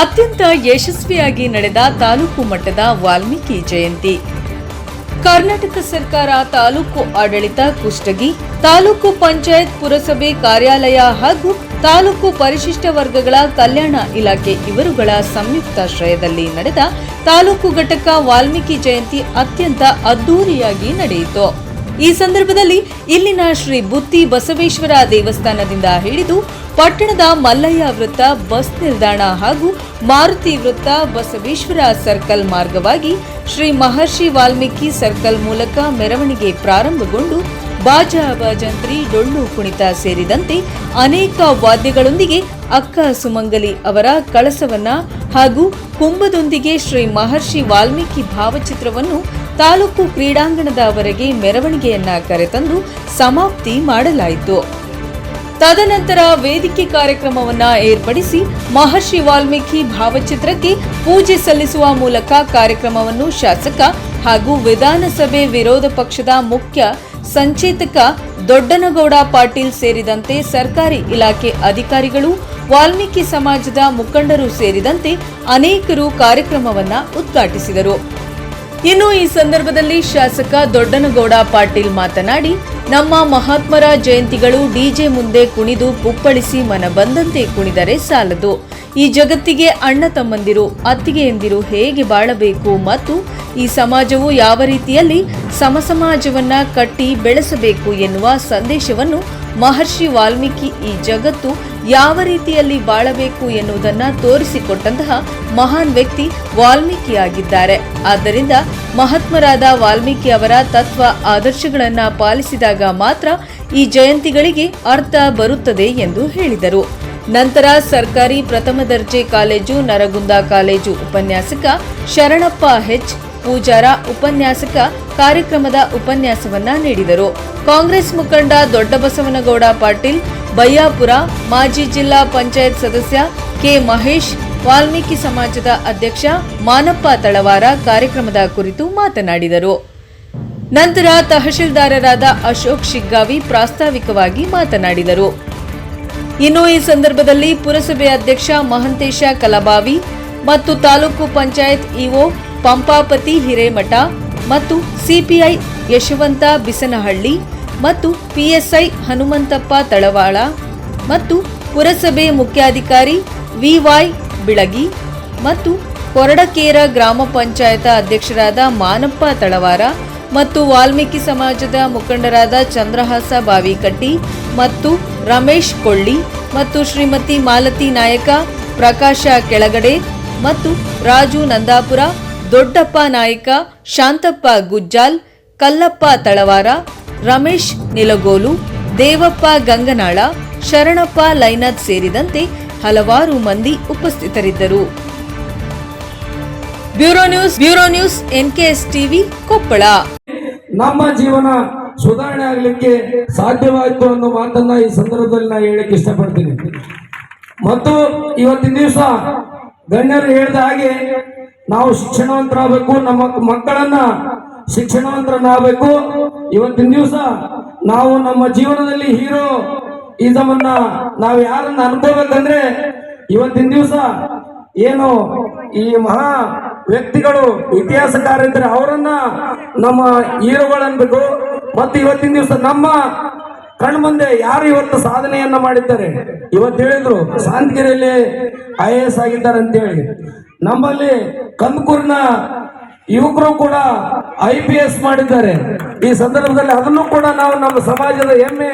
ಅತ್ಯಂತ ಯಶಸ್ವಿಯಾಗಿ ನಡೆದ ತಾಲೂಕು ಮಟ್ಟದ ವಾಲ್ಮೀಕಿ ಜಯಂತಿ. ಕರ್ನಾಟಕ ಸರ್ಕಾರ ತಾಲೂಕು ಆಡಳಿತ ಕುಷ್ಟಗಿ, ತಾಲೂಕು ಪಂಚಾಯತ್ ಪುರಸಭೆ ಕಾರ್ಯಾಲಯ ಹಾಗೂ ತಾಲೂಕು ಪರಿಶಿಷ್ಟ ವರ್ಗಗಳ ಕಲ್ಯಾಣ ಇಲಾಖೆ ಇವರುಗಳ ಸಂಯುಕ್ತಾಶ್ರಯದಲ್ಲಿ ನಡೆದ ತಾಲೂಕು ಘಟಕ ವಾಲ್ಮೀಕಿ ಜಯಂತಿ ಅತ್ಯಂತ ಅದ್ದೂರಿಯಾಗಿ ನಡೆಯಿತು. ಈ ಸಂದರ್ಭದಲ್ಲಿ ಇಲ್ಲಿನ ಶ್ರೀ ಬುತ್ತಿ ಬಸವೇಶ್ವರ ದೇವಸ್ಥಾನದಿಂದ ಹಿಡಿದು ಪಟ್ಟಣದ ಮಲ್ಲಯ್ಯ ವೃತ್ತ ಬಸ್ ನಿಲ್ದಾಣ ಹಾಗೂ ಮಾರುತಿ ವೃತ್ತ ಬಸವೇಶ್ವರ ಸರ್ಕಲ್ ಮಾರ್ಗವಾಗಿ ಶ್ರೀ ಮಹರ್ಷಿ ವಾಲ್ಮೀಕಿ ಸರ್ಕಲ್ ಮೂಲಕ ಮೆರವಣಿಗೆ ಪ್ರಾರಂಭಗೊಂಡು ಬಾಜಾ ಬಾಜಂತ್ರಿ ಡೊಳ್ಳು ಕುಣಿತ ಸೇರಿದಂತೆ ಅನೇಕ ವಾದ್ಯಗಳೊಂದಿಗೆ ಅಕ್ಕ ಸುಮಂಗಲಿ ಅವರ ಕಳಸವನ್ನ ಹಾಗೂ ಕುಂಭದೊಂದಿಗೆ ಶ್ರೀ ಮಹರ್ಷಿ ವಾಲ್ಮೀಕಿ ಭಾವಚಿತ್ರವನ್ನು ತಾಲೂಕು ಕ್ರೀಡಾಂಗಣದವರೆಗೆ ಮೆರವಣಿಗೆಯನ್ನ ಕರೆತಂದು ಸಮಾಪ್ತಿ ಮಾಡಲಾಯಿತು. ತದನಂತರ ವೇದಿಕೆ ಕಾರ್ಯಕ್ರಮವನ್ನು ಏರ್ಪಡಿಸಿ ಮಹರ್ಷಿ ವಾಲ್ಮೀಕಿ ಭಾವಚಿತ್ರಕ್ಕೆ ಪೂಜೆ ಸಲ್ಲಿಸುವ ಮೂಲಕ ಕಾರ್ಯಕ್ರಮವನ್ನು ಶಾಸಕ ಹಾಗೂ ವಿಧಾನಸಭೆ ವಿರೋಧ ಪಕ್ಷದ ಮುಖ್ಯ ಸಂಚೇತಕ ದೊಡ್ಡನಗೌಡ ಪಾಟೀಲ್ ಸೇರಿದಂತೆ ಸರ್ಕಾರಿ ಇಲಾಖೆ ಅಧಿಕಾರಿಗಳು, ವಾಲ್ಮೀಕಿ ಸಮಾಜದ ಮುಖಂಡರು ಸೇರಿದಂತೆ ಅನೇಕರು ಕಾರ್ಯಕ್ರಮವನ್ನು ಉದ್ಘಾಟಿಸಿದರು. ಇನ್ನು ಈ ಸಂದರ್ಭದಲ್ಲಿ ಶಾಸಕ ದೊಡ್ಡನಗೌಡ ಪಾಟೀಲ್ ಮಾತನಾಡಿ, ನಮ್ಮ ಮಹಾತ್ಮರ ಜಯಂತಿಗಳು ಡಿಜೆ ಮುಂದೆ ಕುಣಿದು ಕುಪ್ಪಳಿಸಿ ಮನ ಬಂದಂತೆ ಕುಣಿದರೆ ಸಾಲದು. ಈ ಜಗತ್ತಿಗೆ ಅಣ್ಣ ತಮ್ಮಂದಿರು ಅತ್ತಿಗೆಯಂದಿರು ಹೇಗೆ ಬಾಳಬೇಕು ಮತ್ತು ಈ ಸಮಾಜವು ಯಾವ ರೀತಿಯಲ್ಲಿ ಸಮಸಮಾಜವನ್ನ ಕಟ್ಟಿ ಬೆಳೆಸಬೇಕು ಎನ್ನುವ ಸಂದೇಶವನ್ನು ಮಹರ್ಷಿ ವಾಲ್ಮೀಕಿ ಈ ಜಗತ್ತು ಯಾವ ರೀತಿಯಲ್ಲಿ ಬಾಳಬೇಕು ಎನ್ನುವುದನ್ನು ತೋರಿಸಿಕೊಟ್ಟಂತಹ ಮಹಾನ್ ವ್ಯಕ್ತಿ ವಾಲ್ಮೀಕಿಯಾಗಿದ್ದಾರೆ. ಆದ್ದರಿಂದ ಮಹಾತ್ಮರಾದ ವಾಲ್ಮೀಕಿ ಅವರ ತತ್ವ ಆದರ್ಶಗಳನ್ನು ಪಾಲಿಸಿದಾಗ ಮಾತ್ರ ಈ ಜಯಂತಿಗಳಿಗೆ ಅರ್ಥ ಬರುತ್ತದೆ ಎಂದು ಹೇಳಿದರು. ನಂತರ ಸರ್ಕಾರಿ ಪ್ರಥಮ ದರ್ಜೆ ಕಾಲೇಜು, ನರಗುಂದ ಕಾಲೇಜು ಉಪನ್ಯಾಸಕ, ಶರಣಪ್ಪ ಹೆಚ್ ಪೂಜಾರ ಉಪನ್ಯಾಸಕ ಕಾರ್ಯಕ್ರಮದ ಉಪನ್ಯಾಸವನ್ನ ನೀಡಿದರು. ಕಾಂಗ್ರೆಸ್ ಮುಖಂಡ ದೊಡ್ಡಬಸವನಗೌಡ ಪಾಟೀಲ್ ಬಯ್ಯಾಪುರ ಮಾಜಿ ಜಿಲ್ಲಾ ಪಂಚಾಯತ್ ಸದಸ್ಯ ಕೆ ಮಹೇಶ್, ವಾಲ್ಮೀಕಿ ಸಮಾಜದ ಅಧ್ಯಕ್ಷ ಮಾನಪ್ಪ ತಳವಾರ ಕಾರ್ಯಕ್ರಮದ ಕುರಿತು ಮಾತನಾಡಿದರು. ನಂತರ ತಹಶೀಲ್ದಾರರಾದ ಅಶೋಕ್ ಶಿಗ್ಗಾವಿ ಪ್ರಾಸ್ತಾವಿಕವಾಗಿ ಮಾತನಾಡಿದರು. ಇನ್ನು ಈ ಸಂದರ್ಭದಲ್ಲಿ ಪುರಸಭೆ ಅಧ್ಯಕ್ಷ ಮಹಂತೇಶ ಕಲಬಾವಿ ಮತ್ತು ತಾಲೂಕು ಪಂಚಾಯತ್ ಇಒ ಪಂಪಾಪತಿ ಹಿರೇಮಠ ಮತ್ತು ಸಿಪಿಐ ಯಶವಂತ ಬಿಸನಹಳ್ಳಿ ಮತ್ತು ಪಿಎಸ್ಐ ಹನುಮಂತಪ್ಪ ತಳವಾಳ ಮತ್ತು ಪುರಸಭೆ ಮುಖ್ಯಾಧಿಕಾರಿ ವಿವೈ ಬಿಳಗಿ ಮತ್ತು ಕೊರಡಕೇರ ಗ್ರಾಮ ಪಂಚಾಯತ ಅಧ್ಯಕ್ಷರಾದ ಮಾನಪ್ಪ ತಳವಾರ ಮತ್ತು ವಾಲ್ಮೀಕಿ ಸಮಾಜದ ಮುಖಂಡರಾದ ಚಂದ್ರಹಾಸ ಬಾವಿಕಟ್ಟಿ ಮತ್ತು ರಮೇಶ್ ಕೊಳ್ಳಿ ಮತ್ತು ಶ್ರೀಮತಿ ಮಾಲತಿ ನಾಯಕ ಪ್ರಕಾಶ ಕೆಳಗಡೆ ಮತ್ತು ರಾಜು ನಂದಾಪುರ, ದೊಡ್ಡಪ್ಪ ನಾಯಕ, ಶಾಂತಪ್ಪ ಗುಜ್ಜಾಲ್ ಕಲ್ಲಪ್ಪ ತಳವಾರ, ರಮೇಶ್ ನಿಲಗೋಲು, ದೇವಪ್ಪ ಗಂಗನಾಳ, ಶರಣಪ್ಪ ಲೈನಾಥ್ ಸೇರಿದಂತೆ ಹಲವಾರು ಮಂದಿ ಉಪಸ್ಥಿತರಿದ್ದರು. Bureau news bureau news, NKS TV, Koppal. ನಮ್ಮ ಜೀವನ ಸುಧಾರಣೆ ಆಗಲಿಕ್ಕೆ ಸಾಧ್ಯವಾಯಿತು ಅನ್ನೋ ಮಾತನ್ನ ಈ ಸಂದರ್ಭದಲ್ಲಿ ನಾನು ಹೇಳಕ್ಕೆ ಇಷ್ಟಪಡ್ತೀನಿ. ಮತ್ತು ಇವತ್ತಿನ ದಿವಸ ಗಣ್ಯರು ಹೇಳಿದ ಹಾಗೆ ನಾವು ಶಿಕ್ಷಣವಂತರಾಗಬೇಕು ನಮ್ಮ ಮಕ್ಕಳನ್ನ ಶಿಕ್ಷಣವಂತರನ್ನಾಗಬೇಕು ಇವತ್ತಿನ ದಿವಸ ನಾವು ನಮ್ಮ ಜೀವನದಲ್ಲಿ ಹೀರೋ ಇದಮನ್ನ ನಾವು ಯಾರನ್ನ ಅನ್ಕೋಬೇಕಂದ್ರೆ ಇವತ್ತಿನ ದಿವಸ ಏನು ಈ ಮಹಾ ವ್ಯಕ್ತಿಗಳು ಇತಿಹಾಸಕಾರ ಇದ್ದಾರೆ ಅವರನ್ನ ನಮ್ಮ ಹೀರೋಗಳು ಅನ್ಬೇಕು ಮತ್ತು ಇವತ್ತಿನ ದಿವಸ ನಮ್ಮ ಕಣ್ಮುಂದೆ ಯಾರು ಇವತ್ತು ಸಾಧನೆಯನ್ನ ಮಾಡಿದ್ದಾರೆ? ಇವತ್ತು ಹೇಳಿದ್ರು ಶಾಂತಗಿರಿಯಲ್ಲಿ ಐ ಎ ಎಸ್ ಆಗಿದ್ದಾರೆ ಅಂತ ಹೇಳಿ ನಮ್ಮಲ್ಲಿ ಕಂದಕೂರಿನ ಯುವಕರು ಕೂಡ ಐ ಪಿ ಎಸ್ ಮಾಡಿದ್ದಾರೆ. ಈ ಸಂದರ್ಭದಲ್ಲಿ ಅದನ್ನು ಕೂಡ ನಾವು ನಮ್ಮ ಸಮಾಜದ ಹೆಮ್ಮೆ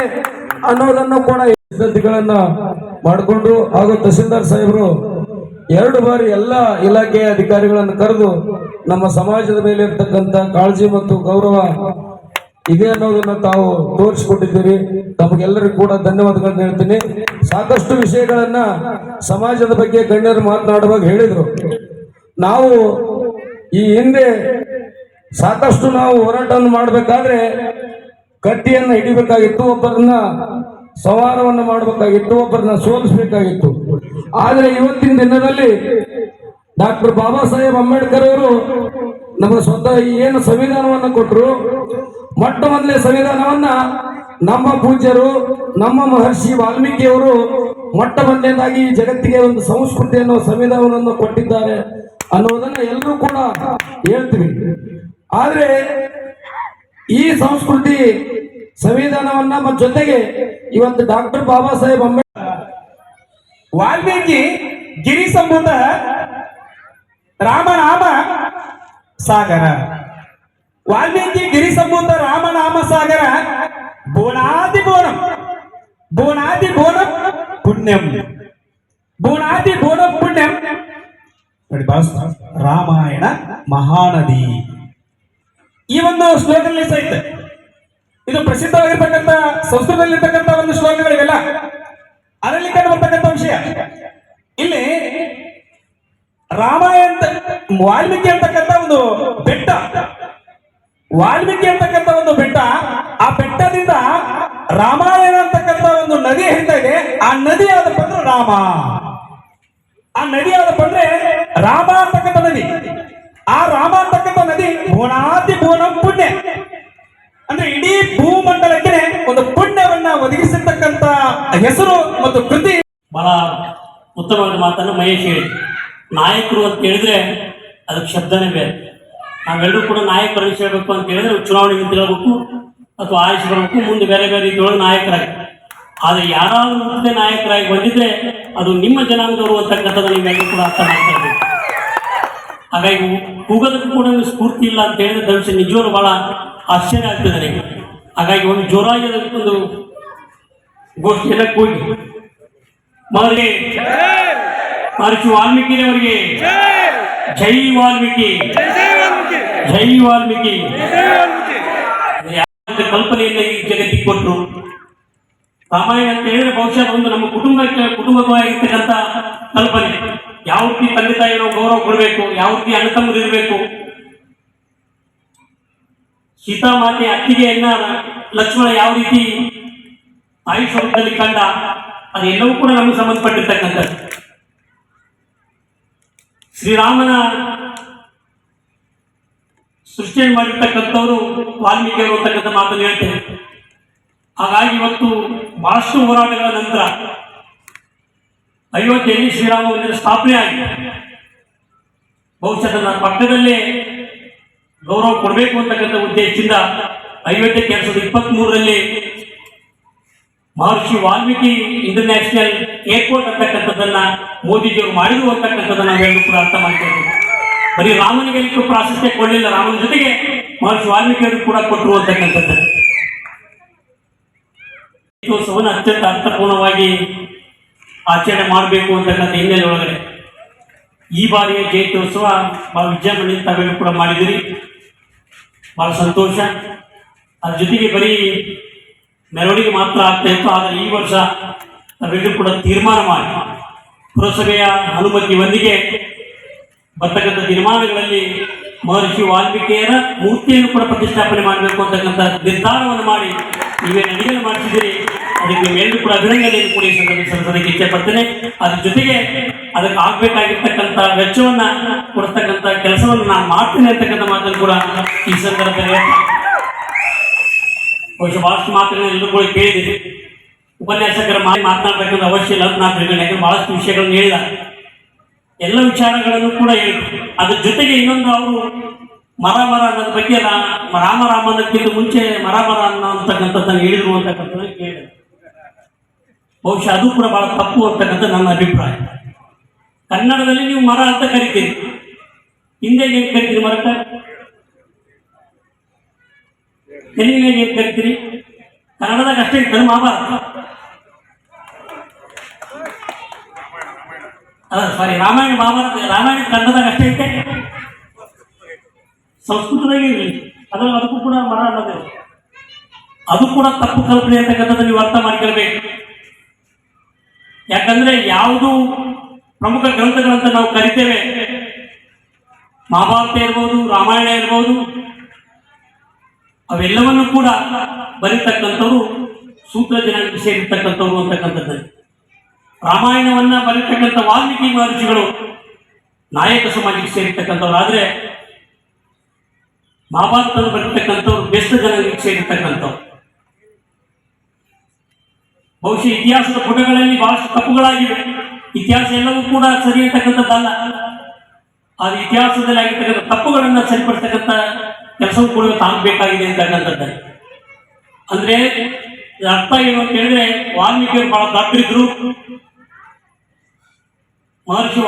ಅನ್ನೋದನ್ನು ಕೂಡ ಸದ್ದಿಗಳನ್ನ ಮಾಡಿಕೊಂಡು ಹಾಗೂ ತಹಸೀಲ್ದಾರ್ ಸಾಹೇಬರು ಎರಡು ಬಾರಿ ಎಲ್ಲ ಇಲಾಖೆಯ ಅಧಿಕಾರಿಗಳನ್ನು ಕರೆದು ನಮ್ಮ ಸಮಾಜದ ಮೇಲೆ ಇರ್ತಕ್ಕಂಥ ಕಾಳಜಿ ಮತ್ತು ಗೌರವ ಇದೆ ಅನ್ನೋದನ್ನ ತಾವು ತೋರಿಸಿಕೊಟ್ಟಿದ್ದೀರಿ. ತಮಗೆಲ್ಲರಿಗೂ ಕೂಡ ಧನ್ಯವಾದಗಳನ್ನ ಹೇಳ್ತೀನಿ. ಸಾಕಷ್ಟು ವಿಷಯಗಳನ್ನ ಸಮಾಜದ ಬಗ್ಗೆ ಗಣ್ಯರು ಮಾತನಾಡುವಾಗ ಹೇಳಿದರು. ನಾವು ಈ ಹಿಂದೆ ಸಾಕಷ್ಟು ನಾವು ಹೋರಾಟವನ್ನು ಮಾಡಬೇಕಾದ್ರೆ ಕಟ್ಟಿಯನ್ನು ಹಿಡಿಬೇಕಾಗಿತ್ತು, ಒಬ್ಬರನ್ನ ಸಂವಾರವನ್ನು ಮಾಡಬೇಕಾಗಿತ್ತು, ಒಬ್ಬರನ್ನ ಸೋಲಿಸಬೇಕಾಗಿತ್ತು. ಆದರೆ ಇವತ್ತಿನ ದಿನದಲ್ಲಿ ಡಾಕ್ಟರ್ ಬಾಬಾ ಸಾಹೇಬ್ ಅಂಬೇಡ್ಕರ್ ಅವರು ನಮ್ಮ ಸ್ವತಃ ಏನು ಸಂವಿಧಾನವನ್ನು ಕೊಟ್ಟರು ಮೊಟ್ಟ ಮೊದಲೇ ಸಂವಿಧಾನವನ್ನ ನಮ್ಮ ಪೂಜ್ಯರು, ನಮ್ಮ ಮಹರ್ಷಿ ವಾಲ್ಮೀಕಿಯವರು ಮೊಟ್ಟ ಮೊದಲನೇದಾಗಿ ಜಗತ್ತಿಗೆ ಒಂದು ಸಂಸ್ಕೃತಿಯನ್ನು ಸಂವಿಧಾನವನ್ನು ಕೊಟ್ಟಿದ್ದಾರೆ. ಅನ್ನೋದನ್ನ ಎಲ್ಲರೂ ಕೂಡ ಹೇಳ್ತೀವಿ. ಆದ್ರೆ ಈ ಸಂಸ್ಕೃತಿ ಸಂವಿಧಾನವನ್ನ ಮತ್ತು ಜೊತೆಗೆ ಇವತ್ತು ಡಾಕ್ಟರ್ ಬಾಬಾ ಸಾಹೇಬ್ ಅಂಬೇಡ್ಕರ್ ವಾಲ್ಮೀಕಿ ಗಿರಿ ಸಂಬಂಧ ರಾಮನಾಮ ಸಾಗರ. ವಾಲ್ಮೀಕಿ ಗಿರಿ ಸಂಬಂಧ ರಾಮನಾಮ ಸಾಗರ ಬೋನಾದಿ ಬೋನಂ ಬೋನಾದಿ ಬೋನಂ ಪುಣ್ಯಂ. ಬೋನಾದಿ ಬೋನಂ ನೋಡಿ ಬಾಸ್ ರಾಮಾಯಣ ಮಹಾನದಿ. ಈ ಒಂದು ಶ್ಲೋಕದಲ್ಲಿ ಸಹಿತ ಇದು. ಪ್ರಸಿದ್ಧವಾಗಿರ್ತಕ್ಕಂಥ, ಸಂಸ್ಕೃತದಲ್ಲಿರ್ತಕ್ಕಂಥ ಒಂದು ಶ್ಲೋಕಗಳಿವೆಲ್ಲ. ಅದರಲ್ಲಿ ಕಂಡು ಬರ್ತಕ್ಕಂಥ ವಿಷಯ. ಇಲ್ಲಿ ರಾಮಾಯಣ ವಾಲ್ಮೀಕಿ ಅಂತಕ್ಕಂಥ ಒಂದು ಬೆಟ್ಟ. ವಾಲ್ಮೀಕಿ ಅಂತಕ್ಕಂಥ ಒಂದು ಬೆಟ್ಟ. ಆ ಬೆಟ್ಟದಿಂದ ರಾಮಾಯಣ ಅಂತಕ್ಕಂಥ ಒಂದು ನದಿ ಹರಿತಾ ಇದೆ. ಆ ನದಿ ಆದ ಪಂದ್ರೆ ರಾಮ. ಆ ನದಿ ಆದ ಅಂದ್ರೆ ರಾಮ ಅಂತಕ್ಕಂಥ ನದಿ. ಆ ರಾಮ ಅಂತಕ್ಕಂಥ ನದಿ ಭುವನಾತಿ ಭುವನಂ ಪುಣ್ಯ. ಅಂದ್ರೆ ಇಡೀ ಭೂಮಂಡಲಕ್ಕೆ ಒಂದು ಪುಣ್ಯವನ್ನ ಒದಗಿಸಿರ್ತಕ್ಕಂತ ಹೆಸರು ಮತ್ತು ಕೃತಿ. ಬಹಳ ಉತ್ತಮವಾದ ಮಾತನ್ನು ಮಹೇಶ್ ಹೇಳಿ. ನಾಯಕರು ಅಂತ ಹೇಳಿದ್ರೆ ಅದಕ್ಕೆ ಶಬ್ದನೇ ಬೇರೆ. ನಾವೆಲ್ಲರೂ ಕೂಡ ನಾಯಕರು ಹೇಳಬೇಕು ಅಂತ ಹೇಳಿದ್ರೆ ಚುನಾವಣೆ ನಿಂತಿರಬೇಕು ಅಥವಾ ಆಯುಷ್ ಬರಬೇಕು, ಮುಂದೆ ಬೇರೆ ಬೇರೆ ರೀತಿಯೊಳಗೆ ನಾಯಕರಾಗಿ. ಆದರೆ ಯಾರಾದರೂ ಮುಂದೆ ನಾಯಕರಾಗಿ ಬಂದಿದ್ರೆ ಅದು ನಿಮ್ಮ ಜನಾಂಗದವರು ಅಂತಕ್ಕಂಥದ್ದು ನೀವೆಲ್ಲರೂ ಕೂಡ ಅರ್ಥ ಮಾಡ್ಕೊಳ್ಬೇಕು ಹಾಗಾಗಿ ಕೂಗೋದಕ್ಕೂ ಕೂಡ ಸ್ಫೂರ್ತಿ ಇಲ್ಲ ಅಂತ ಹೇಳಿದ್ರೆ ದಯವಿಟ್ಟು ನಿಜವಾಗ್ಲೂ ಬಹಳ ಆಶ್ಚರ್ಯ ಆಗ್ತದೆ ನನಗೆ. ಹಾಗಾಗಿ ಒಂದು ಜೋರಾಗಿ ಅದಕ್ಕೊಂದು ಗೋಷ್ಠಿಯನ್ನ ಕೂಗಿ. ಮಾರಿ ಮಹರ್ಷಿ ವಾಲ್ಮೀಕಿಯವರಿಗೆ ಜೈ ವಾಲ್ಮೀಕಿ. ಜೈ ವಾಲ್ಮೀಕಿ. ಕಲ್ಪನೆಯಿಂದ ಈ ಜಗತ್ತಿಗೆ ಕೊಟ್ಟರು. ರಾಮಾಯಣ ಅಂತ ಹೇಳಿದ್ರೆ ಬಹುಶಃ ಒಂದು ನಮ್ಮ ಕುಟುಂಬಕ್ಕೆ ಕುಟುಂಬವಾಗಿರ್ತಕ್ಕಂಥ ಕಲ್ಪನೆ. ಯಾವ ರೀತಿ ತಂದೆ ನಾವು ಗೌರವ ಕೊಡಬೇಕು, ಯಾವ ರೀತಿ ಸೀತಾ ಇರಬೇಕು? ಸೀತಾಮಾತೆ ಅತ್ತಿಗೆಯನ್ನ ಲಕ್ಷ್ಮಣ ಯಾವ ರೀತಿ ತಾಯಿ ಸ್ವರೂಪದಲ್ಲಿ ಕಂಡ, ಅದೆಲ್ಲವೂ ಕೂಡ ನಮಗೆ ಸಂಬಂಧಪಟ್ಟಿರ್ತಕ್ಕಂಥದ್ದು. ಶ್ರೀರಾಮನ ಸೃಷ್ಟಿಯನ್ನು ಮಾಡಿರ್ತಕ್ಕಂಥವರು ವಾಲ್ಮೀಕಿ ಅವರು ಮಾತನ್ನು ಹೇಳ್ತೇನೆ. ಹಾಗಾಗಿ ಇವತ್ತು ಬಹಳಷ್ಟು ಹೋರಾಟಗಳ ನಂತರ ಅಯೋಧ್ಯೆಯಲ್ಲಿ ಶ್ರೀರಾಮ ಮಂದಿರ ಸ್ಥಾಪನೆ ಆಗಿದೆ. ಬಹುಶಃ ನನ್ನ ಪಕ್ಕದಲ್ಲೇ ಗೌರವ ಕೊಡಬೇಕು ಅಂತಕ್ಕಂಥ ಉದ್ದೇಶದಿಂದ ಅಯೋಧ್ಯೆ ಎರಡ್ ಸಾವಿರದ ಇಪ್ಪತ್ತ್ ಮೂರರಲ್ಲಿ ಮಹರ್ಷಿ ವಾಲ್ಮೀಕಿ ಇಂಟರ್ನ್ಯಾಷನಲ್ ಏರ್ಪೋರ್ಟ್ ಅಂತಕ್ಕಂಥದ್ದನ್ನ ಮೋದಿಜಿಯವರು ಮಾಡಿದ್ರು ಅಂತಕ್ಕಂಥದ್ದನ್ನ ನಾವೆಲ್ಲರೂ ಕೂಡ ಅರ್ಥ ಮಾಡ್ಕೊಳ್ತೀವಿ ಬರೀ ರಾಮನಿಗೆ ಪ್ರಾಶಸ್ತ್ಯ ಕೊಡಲಿಲ್ಲ, ರಾಮನ ಜೊತೆಗೆ ಮಹರ್ಷಿ ವಾಲ್ಮೀಕಿಯವರು ಕೂಡ ಕೊಟ್ಟರು ಅಂತಕ್ಕಂಥದ್ದು. ಅತ್ಯಂತ ಅರ್ಥಪೂರ್ಣವಾಗಿ ಆಚರಣೆ ಮಾಡಬೇಕು ಅಂತಕ್ಕಂಥ ಹಿನ್ನೆಲೆ ಒಳಗಡೆ. ಈ ಬಾರಿಯ ಜಯಂತ್ಯೋತ್ಸವ ಬಹಳ ವಿಜೃಂಭಣೆಯಿಂದ ತಾವೆಲ್ಲರೂ ಕೂಡ ಮಾಡಿದಿರಿ ಬಹಳ ಸಂತೋಷ. ಅದ್ರ ಜೊತೆಗೆ ಬರೀ ಮೆರವಣಿಗೆ ಮಾತ್ರ ಆಗ್ತಾ ಇತ್ತು, ಆದರೆ ಈ ವರ್ಷ ನಾವೆಲ್ಲರೂ ಕೂಡ ತೀರ್ಮಾನ ಮಾಡಿ ಪುರಸಭೆಯ ಅನುಮತಿಯೊಂದಿಗೆ ಬರ್ತಕ್ಕಂಥ ತೀರ್ಮಾನಗಳಲ್ಲಿ ಮಹರ್ಷಿ ವಾಲ್ಮೀಕಿಯರ ಮೂರ್ತಿಯನ್ನು ಕೂಡ ಪ್ರತಿಷ್ಠಾಪನೆ ಮಾಡಬೇಕು ಅಂತಕ್ಕಂಥ ನಿರ್ಧಾರವನ್ನು ಮಾಡಿ ನೀವೇನು ಅಡಿಗೆ ಮಾಡಿಸಿದ್ದೀರಿ. ಅದಕ್ಕೆ ಮೇಲೂ ಕೂಡ ಅಭಿನಂದನೆಯನ್ನು ಕೂಡ ಈ ಸಂದರ್ಭದಲ್ಲಿ ಸಲ್ಲಿಸೋದಕ್ಕೆ ಇಚ್ಛೆ ಪಡ್ತೇನೆ ಅದ್ರ ಜೊತೆಗೆ ಅದಕ್ಕೆ ಆಗ್ಬೇಕಾಗಿರ್ತಕ್ಕಂಥ ವೆಚ್ಚವನ್ನ ಕೊಡ್ತಕ್ಕಂಥ ಕೆಲಸವನ್ನು ನಾನು ಮಾಡ್ತೇನೆ ಅಂತಕ್ಕಂಥ ಮಾತನ್ನು ಕೂಡ ಈ ಸಂದರ್ಭದಲ್ಲಿ. ಬಹುಶಃ ಬಹಳಷ್ಟು ಮಾತುಗಳನ್ನ ಎಲ್ಲರೂ ಕೂಡ ಕೇಳಿದ್ದೀರಿ ಉಪನ್ಯಾಸಕರ ಮಾಡಿ ಮಾತನಾಡಬೇಕಂತ ಅವಶ್ಯ ಇಲ್ಲ ಅಂತ ನಾನು ಯಾಕಂದ್ರೆ ಬಹಳಷ್ಟು ವಿಷಯಗಳನ್ನು ಹೇಳಿದ ಎಲ್ಲ ವಿಚಾರಗಳನ್ನು ಕೂಡ ಹೇಳಿದ್ರು ಅದ್ರ ಜೊತೆಗೆ ಇನ್ನೊಂದು ಅವರು ಮರ ಮರ ಅನ್ನೋದ್ರ ಬಗ್ಗೆ ರಾಮ ರಾಮನಕ್ಕಿಂತ ಮುಂಚೆ ಮರ ಮರ ಅನ್ನೋ ಅಂತಕ್ಕಂಥದ್ದನ್ನು ಹೇಳಿದ್ರು ಅಂತಕ್ಕಂಥದ್ದು ಕೇಳಿದೆ. ಬಹುಶಃ ಅದು ಕೂಡ ಬಹಳ ತಪ್ಪು ಅಂತಕ್ಕಂಥ ನನ್ನ ಅಭಿಪ್ರಾಯ. ಕನ್ನಡದಲ್ಲಿ ನೀವು ಮರ ಅಂತ ಕರಿತೀರಿ. ಹಿಂದೆ ಏನು ಕರಿತೀರಿ ಮರಕ ತೆಲುಗಿನಾಗ ಏನ್ ಕರಿತೀರಿ? ಕನ್ನಡದಾಗ ಅಷ್ಟೇ ಇರ್ತದೆ ಮಹಾಭಾರತ ಅಲ್ಲ ಸಾರಿ ರಾಮಾಯಣ ಮಹಾಭಾರತ ರಾಮಾಯಣ ಕನ್ನಡದಾಗ ಅಷ್ಟೇ ಐತೆ. ಸಂಸ್ಕೃತದಾಗ ಇರಲಿ ಅದ್ರಲ್ಲಿ ಅದಕ್ಕೂ ಕೂಡ ಮರ ಅನ್ನೋದು. ಅದು ಕೂಡ ತಪ್ಪು ಕಲ್ಪನೆ ಅಂತಕ್ಕಂಥದ್ದು ನೀವು ಅರ್ಥ ಮಾಡ್ಕೊಳ್ಬೇಕು. ಯಾಕಂದ್ರೆ ಯಾವುದು ಪ್ರಮುಖ ಗ್ರಂಥಗಳಂತ ನಾವು ಕರಿತೇವೆ. ಮಹಾಭಾರತ ಇರ್ಬೋದು, ರಾಮಾಯಣ ಇರ್ಬೋದು, ಅವೆಲ್ಲವನ್ನು ಕೂಡ ಬರೀತಕ್ಕಂಥವ್ರು ಸೂತ್ರ ಜನಾಂಗಕ್ಕೆ ಸೇರಿರ್ತಕ್ಕಂಥವ್ರು ಅಂತಕ್ಕಂಥದ್ದು. ರಾಮಾಯಣವನ್ನ ಬರೀತಕ್ಕಂಥ ವಾಲ್ಮೀಕಿ ಮಹರ್ಷಿಗಳು ನಾಯಕ ಸಮಾಜಕ್ಕೆ ಸೇರಿರ್ತಕ್ಕಂಥವ್ರು. ಆದ್ರೆ ಮಹಾಭಾರತವನ್ನು ಬರೀತಕ್ಕಂಥವ್ರು ಬೆಸ್ಟ್ ಜನಾಂಗಕ್ಕೆ ಸೇರಿರ್ತಕ್ಕಂಥವ್ರು. ಬಹುಶಃ ಇತಿಹಾಸದ ಪುಟಗಳಲ್ಲಿ ಬಹಳಷ್ಟು ತಪ್ಪುಗಳಾಗಿವೆ. ಇತಿಹಾಸ ಎಲ್ಲವೂ ಕೂಡ ಸರಿ ಅಂತಕ್ಕಂಥದ್ದಲ್ಲ ಅದು ಇತಿಹಾಸದಲ್ಲಿ ಆಗಿರ್ತಕ್ಕಂಥ ತಪ್ಪುಗಳನ್ನು ಸರಿಪಡಿಸ್ತಕ್ಕಂಥ ಕೆಲಸವೂ ಕೂಡ ತಾಗಬೇಕಾಗಿದೆ ಅಂತಕ್ಕಂಥದ್ದು ಅಂದ್ರೆ ಅರ್ಥ ಏನು ಅಂತ ಹೇಳಿದ್ರೆ ವಾಲ್ಮೀಕಿಯವರು ಬಹಳ ದೊಡ್ಡರಿದ್ರು ಮಹರ್ಷಿ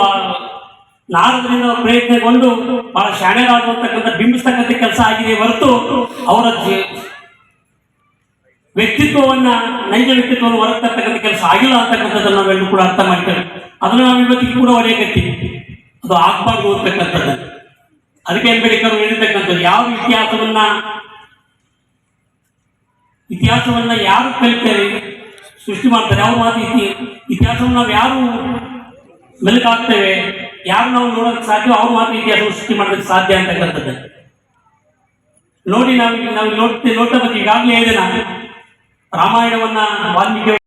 ನಾರದರಿಂದ ಪ್ರಯತ್ನಗೊಂಡು ಬಹಳ ಶಾಣೆರಾಗುವಂತಕ್ಕಂಥ ಬಿಂಬಿಸ್ತಕ್ಕಂಥ ಕೆಲಸ ಆಗಿದೆ ಹೊರತು ಅವರ ವ್ಯಕ್ತಿತ್ವವನ್ನ ನೈಜ ವ್ಯಕ್ತಿತ್ವವನ್ನು ಹೊರತಕ್ಕಂಥ ಕೆಲಸ ಆಗಿಲ್ಲ ಅಂತಕ್ಕಂಥದ್ದನ್ನು ನಾವೆಲ್ಲರೂ ಕೂಡ ಅರ್ಥ ಮಾಡ್ತೇವೆ. ಅದನ್ನು ನಾವು ಇವತ್ತಿಗೆ ಕೂಡ ಹೊಡೆಯಕತ್ತೀವಿ ಅದು ಆಗ್ಬಾರ್ದು ಅಂತಕ್ಕಂಥದ್ದು ಅದಕ್ಕೆ ಅಂಬೇಡ್ಕರ್ ಹೇಳಿರ್ತಕ್ಕಂಥದ್ದು, ಯಾವ ಇತಿಹಾಸವನ್ನ ಇತಿಹಾಸವನ್ನ ಯಾರು ಕಲಿತಾರೆ, ಸೃಷ್ಟಿ ಮಾಡ್ತಾರೆ ಯಾವ ಮಾತು ಇತಿ, ಇತಿಹಾಸವನ್ನು ನಾವು ಯಾರು ಮೆಲುಕಾಗ್ತೇವೆ, ಯಾರು ನಾವು ನೋಡೋದಕ್ಕೆ ಸಾಧ್ಯ ಅವ್ರ ಮಾತ್ರ ಇತಿಹಾಸವನ್ನು ಸೃಷ್ಟಿ ಮಾಡೋದಕ್ಕೆ ಸಾಧ್ಯ ಅಂತಕ್ಕಂಥದ್ದು ನೋಡಿ ನಾವು ನಾವು ನೋಡ್ತೇವೆ, ನೋಡ್ತಾ ಬಗ್ಗೆ ಈಗಾಗಲೇ ಹೇಳಿದೆ ನಾನು. ರಾಮಾಯಣವನ್ನ ವಾಲ್ಮೀಕಿ